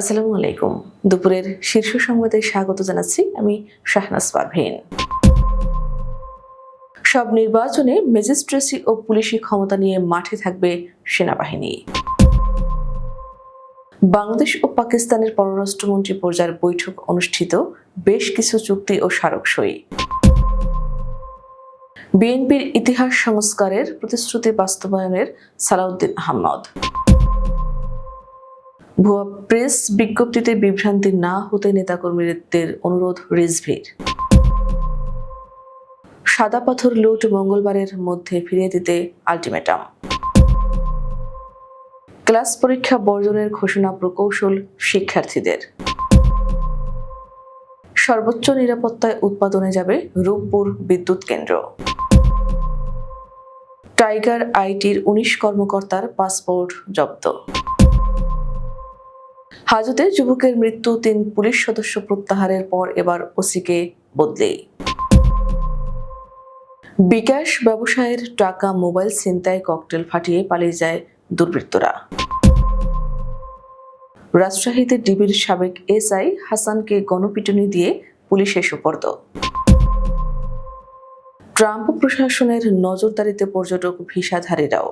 আসসালামু আলাইকুম। দুপুরের শীর্ষ সংবাদে স্বাগত জানাচ্ছি আমি শাহনাজ পারভীন। সব নির্বাচনে ম্যাজিস্ট্রেসি ও পুলিশি ক্ষমতা নিয়ে মাঠে থাকবে সেনাবাহিনী। বাংলাদেশ ও পাকিস্তানের পররাষ্ট্রমন্ত্রী পর্যায়ের বৈঠক অনুষ্ঠিত, বেশ কিছু চুক্তি ও স্মারক সই বিএনপির ইতিহাস সংস্কারের প্রতিশ্রুতি বাস্তবায়নের সালাউদ্দিন আহমদ। ভুয়া প্রেস বিজ্ঞপ্তিতে বিভ্রান্তি না হতে নেতাকর্মীদের অনুরোধ রিজভির। সাদা পাথর লুট মঙ্গলবারের মধ্যে ফিরিয়ে দিতে আলটিমেটাম। ক্লাস পরীক্ষা বর্জনের ঘোষণা প্রকৌশল শিক্ষার্থীদের। সর্বোচ্চ নিরাপত্তায় উৎপাদনে যাবে রূপপুর বিদ্যুৎ কেন্দ্র। টাইগার আইটির উনিশ কর্মকর্তার পাসপোর্ট জব্দ। হাজতে যুবকের মৃত্যু, তিন পুলিশ সদস্য প্রত্যাহারের পর এবার ওসিকে বদলে। বিকাশ ব্যবসায়ের টাকা মোবাইল ছিনতাই ককটেল ফাটিয়ে পালিয়ে যায় দুর্বৃত্তরা। রাজশাহীতে ডিবির সাবেক এসআই হাসানকে গণপিটুনি দিয়ে পুলিশে সুপর্দ ট্রাম্প প্রশাসনের নজরদারিতে পর্যটক ভিসাধারীরাও।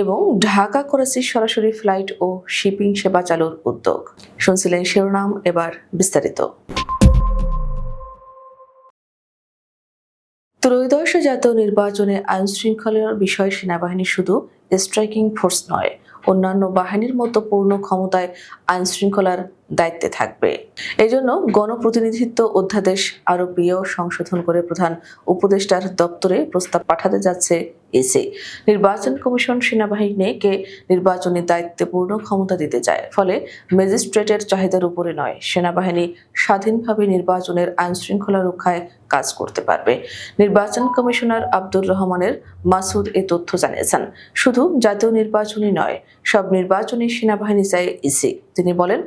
এবং ঢাকা করাচি সরাসরি ফ্লাইট ও শিপিং সেবা চালুর উদ্যোগ। শুনছিলেন শিরোনাম, এবার বিস্তারিত। ত্রয়োদশ জাতীয় নির্বাচনে আইন শৃঙ্খলার বিষয় সেনাবাহিনী শুধু স্ট্রাইকিং ফোর্স নয়, অন্যান্য বাহিনীর মতো পূর্ণ ক্ষমতায় আইন শৃঙ্খলার দায়িত্বে থাকবে। এজন্য গণপ্রতিনিধিত্ব অধ্যাদেশ আরোপীয় সংশোধন করে প্রধান উপদেষ্টার দপ্তরে প্রস্তাব পাঠাতে যাচ্ছে এসি নির্বাচন কমিশন সেনাবাহিনীকে নির্বাচনী দায়িত্বে পূর্ণ ক্ষমতা দিতে চায়। ফলে ম্যাজিস্ট্রেটের চাহিদার উপরে নয়, সেনাবাহিনী স্বাধীনভাবে নির্বাচনের আইন শৃঙ্খলা রক্ষায় কাজ করতে পারবে। নির্বাচন কমিশনার আব্দুর রহমানের মাসুদ এ তথ্য জানিয়েছেন, শুধু জাতীয় নির্বাচনই নয়, সব নির্বাচনী সেনাবাহিনী চায় ইসি তিনি বলেন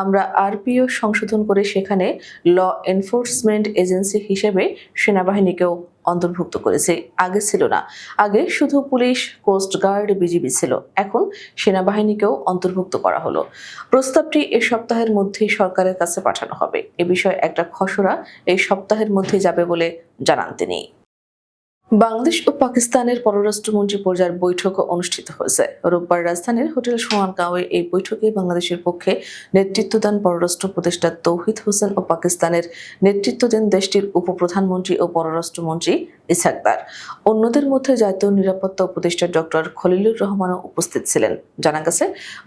আমরা আরপিও সংশোধন করে সেখানে ল এনফোর্সমেন্ট এজেন্সি হিসেবে সেনাবাহিনীকেও অন্তর্ভুক্ত করেছে। আগে ছিল না। আগে শুধু পুলিশ কোস্টগার্ড বিজিবি ছিল। এখন সেনাবাহিনীকেও অন্তর্ভুক্ত করা হলো। প্রস্তাবটি এ সপ্তাহের মধ্যেই সরকারের কাছে পাঠানো হবে। এ বিষয়ে একটা খসড়া এই সপ্তাহের মধ্যে যাবে বলে জানান তিনি। বাংলাদেশ ও পাকিস্তানের পররাষ্ট্রমন্ত্রী পর্যায়ের বৈঠক অনুষ্ঠিত হয়েছে। রোববার রাজধানীর হোটেল সোহানগাঁওয়ে এই বৈঠকে বাংলাদেশের পক্ষে নেতৃত্ব দেন পররাষ্ট্র উপদেষ্টা তৌহিদ হোসেন ও পাকিস্তানের নেতৃত্ব দেন দেশটির উপপ্রধানমন্ত্রী ও পররাষ্ট্রমন্ত্রী ইসাকদার অন্যদের মধ্যে জাতীয় নিরাপত্তা উপদেষ্টা ডক্টর খলিলুর রহমানও উপস্থিত ছিলেন। জানা গেছে,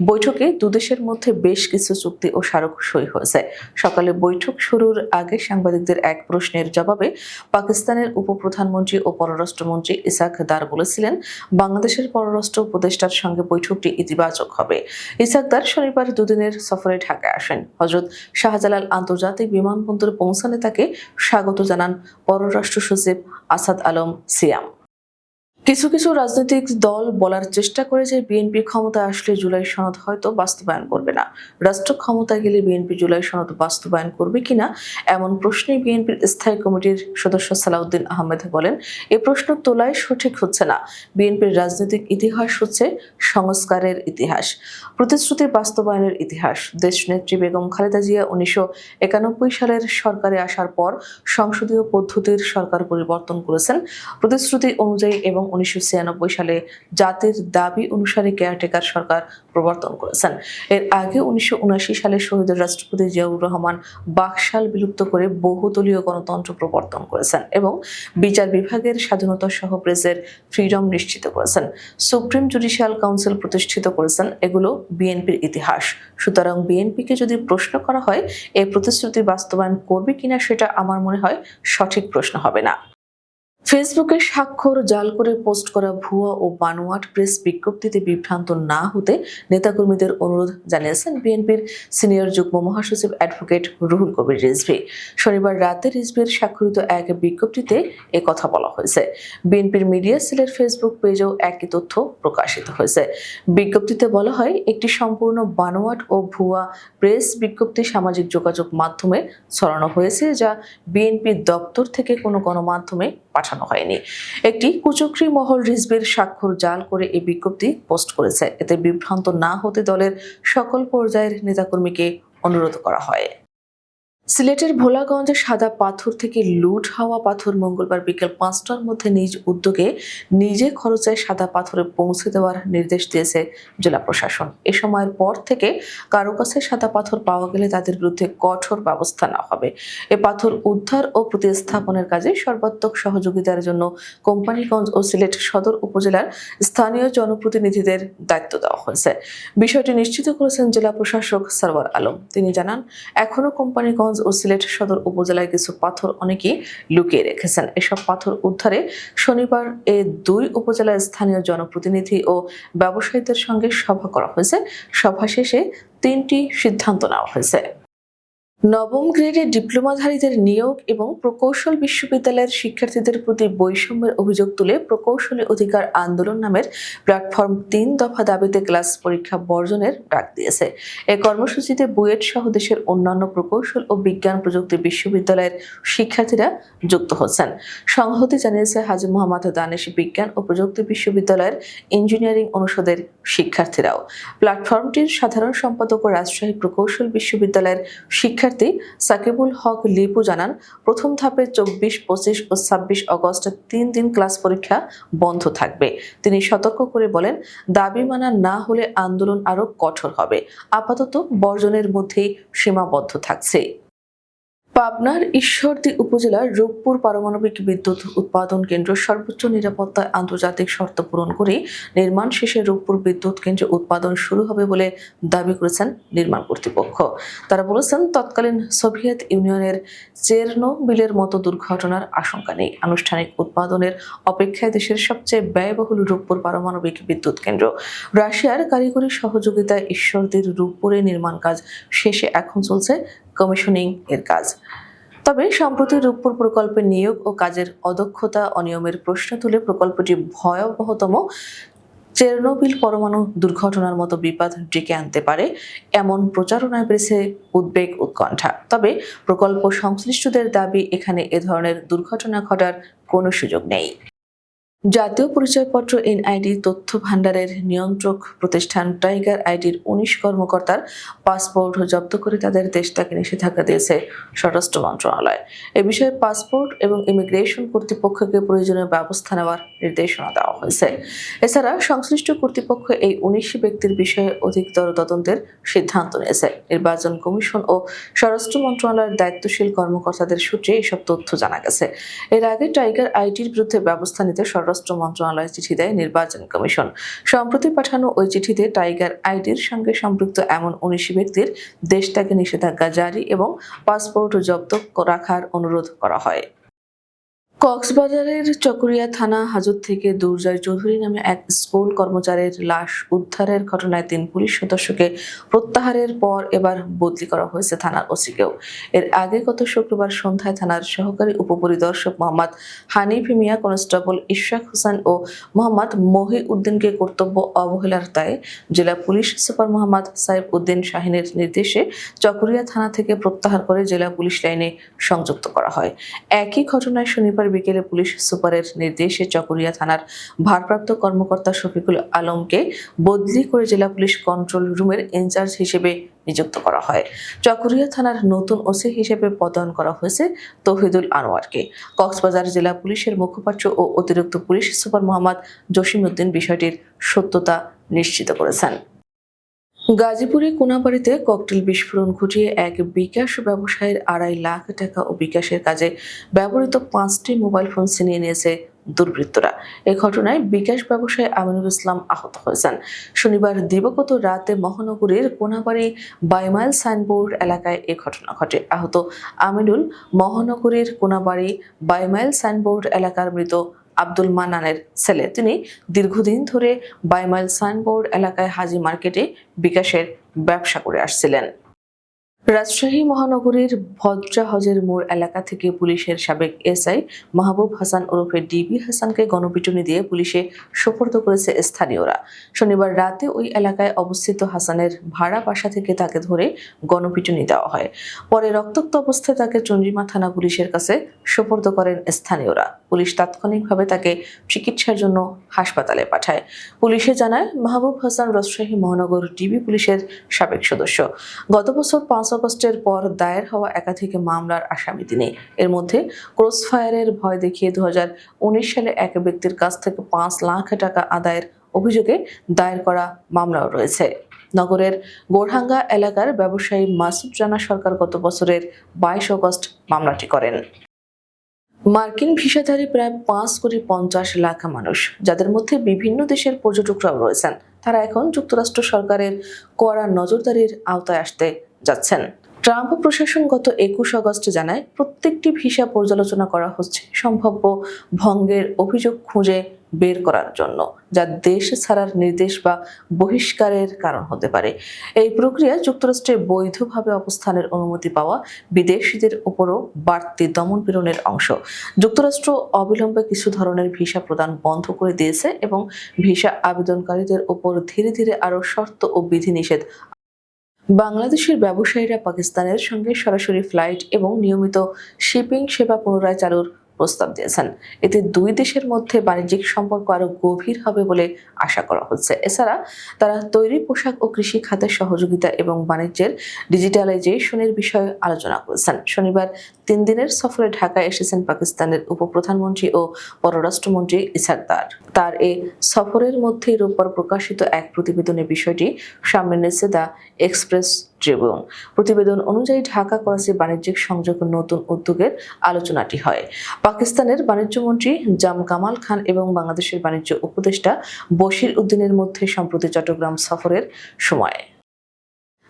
বৈঠকে দুদেশের মধ্যে বেশ কিছু চুক্তি ও স্মারক সই হয়েছে। সকালে বৈঠক শুরুর আগে সাংবাদিকদের এক প্রশ্নের জবাবে পাকিস্তানের উপপ্রধানমন্ত্রী ও পররাষ্ট্রমন্ত্রী ইসাক দার বলেছিলেন, বাংলাদেশের পররাষ্ট্র উপদেষ্টার সঙ্গে বৈঠকটি ইতিবাচক হবে। ইসাক দার শনিবার দুদিনের সফরে ঢাকায় আসেন। হজরত শাহজালাল আন্তর্জাতিক বিমানবন্দরে পৌঁছালে তাকে স্বাগত জানান পররাষ্ট্র সচিব അസദ് അലോം സിയാം. কিছু কিছু রাজনৈতিক দল বলার চেষ্টা করে যে বিএনপি ক্ষমতায় আসলে জুলাই সনদ হয়তো বাস্তবায়ন করবে না। রাষ্ট্র ক্ষমতায় গেলে বিএনপি জুলাই সনদ বাস্তবায়ন করবে কিনা, এমন প্রশ্নে বিএনপির স্থায়ী কমিটির সদস্য সালাউদ্দিন আহমেদ বলেন, এ প্রশ্ন তোলায় সঠিক হচ্ছে না। বিএনপির রাজনৈতিক ইতিহাস হচ্ছে সংস্কারের ইতিহাস। প্রতিশ্রুতির বাস্তবায়নের ইতিহাস। দেশনেত্রী বেগম খালেদা জিয়া উনিশশো একানব্বই সালের সরকারে আসার পর সংসদীয় পদ্ধতির সরকার পরিবর্তন করেছেন। প্রতিশ্রুতি অনুযায়ী এবং উনিশশো ছিয়ানব্বই সালে জাতির দাবি অনুসারে কেয়ারটেকার সরকার প্রবর্তন করেছেন। এর আগে উনিশশো উনআশি সালে শহীদের রাষ্ট্রপতি জিয়াউর রহমান বাকশাল বিলুপ্ত করে বহুদলীয় গণতন্ত্র প্রবর্তন করেছেন এবং বিচার বিভাগের স্বাধীনতা সহ প্রেসের ফ্রিডম নিশ্চিত করেছেন। সুপ্রিম জুডিশিয়াল কাউন্সিল প্রতিষ্ঠিত করেছেন, এগুলো বিএনপির ইতিহাস। সুতরাং বিএনপিকে যদি প্রশ্ন করা হয় এই প্রতিশ্রুতি বাস্তবায়ন করবে কিনা সেটা আমার মনে হয় সঠিক প্রশ্ন হবে না। ফেসবুকে স্বাক্ষর জাল করে পোস্ট করা ভুয়া ও বানোয়াট প্রেস বিজ্ঞপ্তিতে বিভ্রান্ত না হতে নেতাকর্মীদের অনুরোধ জানিয়েছেন বিএনপির সিনিয়র যুগ্ম মহাসচিব অ্যাডভোকেট রুহুল কবির রিজভি। শনিবার রাতে রিজভির স্বাক্ষরিত এক বিজ্ঞপ্তিতে এ কথা বলা হয়েছে। বিএনপির মিডিয়া সেলের ফেসবুক পেজেও একই তথ্য প্রকাশিত হয়েছে। বিজ্ঞপ্তিতে বলা হয়, একটি সম্পূর্ণ বানোয়াট ও ভুয়া প্রেস বিজ্ঞপ্তি সামাজিক যোগাযোগ মাধ্যমে ছড়ানো হয়েছে যা বিএনপির দপ্তর থেকে কোনো গণমাধ্যমে পাঠানো হয়নি। একটি কুচক্রি মহল রিজবির স্বাক্ষর জাল করে এই বিজ্ঞপ্তি পোস্ট করেছে। এতে বিভ্রান্ত না হতে দলের সকল পর্যায়ের নেতাকর্মীকে অনুরোধ করা হয়। সিলেটের ভোলাগঞ্জে সাদা পাথর থেকে লুট হওয়া পাথর মঙ্গলবার বিকেল পাঁচটার মধ্যে নিজ উদ্যোগে নিজে খরচে সাদা পাথরে পৌঁছে দেওয়ার নির্দেশ দিয়েছে জেলা প্রশাসন। এ সময়ের পর থেকে কারও কাছে সাদা পাথর পাওয়া গেলে তাদের বিরুদ্ধে কঠোর ব্যবস্থা নেওয়া হবে। এ পাথর উদ্ধার ও প্রতিস্থাপনের কাজে সর্বাত্মক সহযোগিতার জন্য কোম্পানিগঞ্জ ও সিলেট সদর উপজেলার স্থানীয় জনপ্রতিনিধিদের দায়িত্ব দেওয়া হয়েছে। বিষয়টি নিশ্চিত করেছেন জেলা প্রশাসক সরওয়ার আলম। তিনি জানান এখনও কোম্পানিগঞ্জ ও সিলেট সদর উপজেলায় কিছু পাথর অনেকেই লুকিয়ে রেখেছেন। এসব পাথর উদ্ধারে শনিবার এ দুই উপজেলার স্থানীয় জনপ্রতিনিধি ও ব্যবসায়ীদের সঙ্গে সভা করা হয়েছে। সভা শেষে তিনটি সিদ্ধান্ত নেওয়া হয়েছে। নবম গ্রেডের ডিপ্লোমাধারীদের নিয়োগ এবং প্রকৌশল বিশ্ববিদ্যালয়ের শিক্ষার্থীদের প্রতি বৈষম্যের অভিযোগ তুলে প্রকৌশলী অধিকার আন্দোলন নামের প্ল্যাটফর্ম তিন দফা দাবিতে ক্লাস পরীক্ষা বর্জনের ডাক দিয়েছে। এ কর্মসূচিতে বুয়েট সহ দেশের অন্যান্য প্রকৌশল ও বিজ্ঞান প্রযুক্তি বিশ্ববিদ্যালয়ের শিক্ষার্থীরা যুক্ত হচ্ছেন। সংহতি জানিয়েছে হাজি মোহাম্মদ দানেশ বিজ্ঞান ও প্রযুক্তি বিশ্ববিদ্যালয়ের ইঞ্জিনিয়ারিং অনুষদের শিক্ষার্থীরাও। প্ল্যাটফর্মটির সাধারণ সম্পাদক ও রাজশাহী প্রকৌশল বিশ্ববিদ্যালয়ের শিক্ষার্থী সাকিবুল হক লিপু জানান, প্রথম ধাপে চব্বিশ, পঁচিশ ও ছাব্বিশ অগস্ট তিন দিন ক্লাস পরীক্ষা বন্ধ থাকবে। তিনি সতর্ক করে বলেন, দাবি মানা না হলে আন্দোলন আরও কঠোর হবে। আপাতত বর্জনের মধ্যেই সীমাবদ্ধ থাকছে। পাবনার ঈশ্বরদী উপজেলার রূপপুর পারমাণবিক বিদ্যুৎ উৎপাদন কেন্দ্র সর্বোচ্চ নিরাপত্তায় আন্তর্জাতিক শর্ত পূরণ করে নির্মাণ শেষে রূপপুর বিদ্যুৎ কেন্দ্র উৎপাদন শুরু হবে বলে দাবি করেছেন নির্মাণ কর্তৃপক্ষ। তারা বলেছেন, তৎকালীন সোভিয়েত ইউনিয়নের চেরনোবিলের মতো দুর্ঘটনার আশঙ্কা নেই। আনুষ্ঠানিক উৎপাদনের অপেক্ষায় দেশের সবচেয়ে ব্যয়বহুল রূপপুর পারমাণবিক বিদ্যুৎ কেন্দ্র। রাশিয়ার কারিগরি সহযোগিতায় ঈশ্বরদীর রূপপুরে নির্মাণ কাজ শেষে এখন চলছে কমিশনিং এর কাজ। তবে সম্প্রতি রূপপুর প্রকল্পের নিয়োগ ও কাজের অদক্ষতা অনিয়মের প্রশ্ন তুলে প্রকল্পটি ভয়াবহতম চেরনোবিল পরমাণু দুর্ঘটনার মতো বিপদ ডেকে আনতে পারে এমন প্রচারণায় বেড়েছে উদ্বেগ উৎকণ্ঠা। তবে প্রকল্প সংশ্লিষ্টদের দাবি, এখানে এ ধরনের দুর্ঘটনা ঘটার কোনো সুযোগ নেই। জাতীয় পরিচয়পত্র এনআইডি তথ্য ভাণ্ডারের নিয়ন্ত্রক প্রতিষ্ঠান টাইগার আইডির উনিশ কর্মকর্তার পাসপোর্ট জব্দ করে তাদের দেশ তাকে নিষেধাজ্ঞা দিয়েছে স্বরাষ্ট্র মন্ত্রণালয়। এ বিষয়ে পাসপোর্ট এবং ইমিগ্রেশন কর্তৃপক্ষকে প্রয়োজনীয় ব্যবস্থা নেওয়ার নির্দেশনা দেওয়া হয়েছে। এছাড়া সংশ্লিষ্ট কর্তৃপক্ষ এই উনিশ ব্যক্তির বিষয়ে অধিকতর তদন্তের সিদ্ধান্ত নিয়েছে। নির্বাচন কমিশন ও স্বরাষ্ট্র মন্ত্রণালয়ের দায়িত্বশীল কর্মকর্তাদের সূত্রে এসব তথ্য জানা গেছে। এর আগে টাইগার আইটির বিরুদ্ধে ব্যবস্থা নিতে স্বরাষ্ট্র মন্ত্রণালয় চিঠি দেয় নির্বাচন কমিশন। সম্প্রতি পাঠানো ওই চিঠিতে টাইগার আইটির সঙ্গে সম্পৃক্ত এমন উনিশ ব্যক্তির দেশ ত্যাগে নিষেধাজ্ঞা জারি এবং পাসপোর্ট জব্দ রাখার অনুরোধ করা হয়। কক্সবাজারের চকরিয়া থানা হাজত থেকে দুর্জয় চৌধুরী নামে এক স্কুল কর্মচারীর লাশ উদ্ধারের ঘটনায় তিন পুলিশ সদস্যকে প্রত্যাহারের পর এবার বদলি করা হয়েছে থানার ওসিকেও। এর আগে গত শুক্রবার সন্ধ্যায় থানার সহকারী উপপরিদর্শক মোহাম্মদ হানিফ মিয়া, কনস্টেবল ইশাক হোসেন ও মোহাম্মদ মহি উদ্দিনকে কর্তব্য অবহেলার দায়ে জেলা পুলিশ সুপার মোহাম্মদ সাহেব উদ্দিন শাহিনের নির্দেশে চকরিয়া থানা থেকে প্রত্যাহার করে জেলা পুলিশ লাইনে সংযুক্ত করা হয়। একই ঘটনায় শনিবার বিকেলে পুলিশ সুপারের নির্দেশে চকরিয়া থানার ভারপ্রাপ্ত কর্মকর্তা শফিকুল আলমকে বদলি করে জেলা পুলিশ কন্ট্রোল রুমের ইনচার্জ হিসেবে নিযুক্ত করা হয়। চকরিয়া থানার নতুন ওসি হিসেবে পদায়ন করা হয়েছে তহিদুল আনোয়ারকে। কক্সবাজার জেলা পুলিশের মুখপাত্র ও অতিরিক্ত পুলিশ সুপার মোহাম্মদ জসিমউদ্দিন বিষয়টির সত্যতা নিশ্চিত করেছেন। গাজীপুরে কোনাবাড়িতে ককটেল বিস্ফোরণ ঘটিয়ে এক বিকাশ ব্যবসায়ীর আড়াই লাখ টাকা ও বিকাশের কাজে ব্যবহৃত পাঁচটি মোবাইল ফোন ছিনিয়ে নিয়েছে দুর্বৃত্তরা। এ ঘটনায় বিকাশ ব্যবসায়ী আমিনুল ইসলাম আহত হয়েছেন। শনিবার দিবগত রাতে মহানগরীর কোনাবাড়ি বাইমাইল সাইনবোর্ড এলাকায় এ ঘটনা ঘটে। আহত আমিনুল মহানগরীর কোনাবাড়ি বাইমাইল সাইনবোর্ড এলাকার মৃত আব্দুল মানানের ছেলে। তিনি দীর্ঘদিন ধরে বাইমাইল সাইনবোর্ড এলাকায় হাজি মার্কেটে বিকাশের ব্যবসা করে আসছিলেন। রাজশাহী মহানগরীর ভদ্রা হজের মোড় এলাকা থেকে পুলিশের সাবেক এসআই মাহবুব হাসান ওরফে ডিবি হাসানকে গণপিটুনি দিয়ে পুলিশে সোপর্দ করেছে স্থানীয়রা। শনিবার রাতে ওই এলাকায় অবস্থিত হাসানের ভাড়া বাসা থেকে তাকে ধরে গণপিটুনি দেওয়া হয়। পরে রক্তাক্ত অবস্থায় তাকে চন্দ্রিমা থানা পুলিশের কাছে সোপর্দ করেন স্থানীয়রা। পুলিশ তাৎক্ষণিকভাবে তাকে চিকিৎসার জন্য হাসপাতালে পাঠায়। পুলিশে জানায়, মাহবুব হাসান রাজশাহী মহানগর ডিবি পুলিশের সাবেক সদস্য। গত বছর পাঁচ আগস্টের পর দায়ের হওয়া একাধিক মামলার আসামি তিনি। এর মধ্যে ক্রস ফায়ারের ভয় দেখিয়ে দুহাজার উনিশ সালে এক ব্যক্তির কাছ থেকে পাঁচ লাখ টাকা আদায়ের অভিযোগে দায়ের করা মামলাও রয়েছে। নগরের গোরহাঙ্গা এলাকার ব্যবসায়ী মাসুদ রানা সরকার গত বছরের বাইশ অগস্ট মামলাটি করেন। মার্কিন ভিসাধারী প্রায় পাঁচ কোটি পঞ্চাশ লাখ মানুষ, যাদের মধ্যে বিভিন্ন দেশের পর্যটকরাও রয়েছেন। তারা এখন যুক্তরাষ্ট্র সরকারের কড়া নজরদারির আওতায় আসতে যাচ্ছেন। ট্রাম্প প্রশাসন গত একুশ আগস্ট জানায়, প্রত্যেকটি ভিসা পর্যালোচনা করা হচ্ছে সম্ভাব্য ভঙ্গের অভিযোগ খুঁজে বের করার জন্য, যা দেশ ছাড়ার নির্দেশ বা বহিষ্কারের কারণ হতে পারে। এই প্রক্রিয়া যুক্তরাষ্ট্রে বৈধভাবে অবস্থানের অনুমতি পাওয়া বিদেশিদের উপরও বাড়তি দমন পীড়নের অংশ। যুক্তরাষ্ট্র অবিলম্বে কিছু ধরনের ভিসা প্রদান বন্ধ করে দিয়েছে এবং ভিসা আবেদনকারীদের উপর ধীরে ধীরে আরও শর্ত ও বিধিনিষেধ বাংলাদেশের ব্যবসায়ীরা পাকিস্তানের সঙ্গে সরাসরি ফ্লাইট এবং নিয়মিত শিপিং সেবা পুনরায় চালুর প্রস্তাব দিয়েছেন। এতে দুই দেশের মধ্যে বাণিজ্যিক সম্পর্ক আরও গভীর হবে বলে আশা করা হচ্ছে। এছাড়া তারা তৈরি পোশাক ও কৃষি খাতের সহযোগিতা এবং বাণিজ্যের ডিজিটালাইজেশনের বিষয়ে আলোচনা করেছেন। শনিবার তিন দিনের সফরে ঢাকায় এসেছেন পাকিস্তানের উপপ্রধানমন্ত্রী ও পররাষ্ট্রমন্ত্রী ইসাকদার তার এ সফরের মধ্যে রোববার প্রকাশিত এক প্রতিবেদনে বিষয়টি সামনে এনেছে দ্য এক্সপ্রেস ট্রিবিউন। প্রতিবেদন অনুযায়ী ঢাকা করাচি বাণিজ্যিক সংযোগ নতুন উদ্যোগের আলোচনাটি হয়। পাকিস্তানের বাণিজ্যমন্ত্রী জাম কামাল খান এবং বাংলাদেশের বাণিজ্য উপদেষ্টা বশির উদ্দিনের মধ্যে সম্প্রতি চট্টগ্রাম সফরের সময়।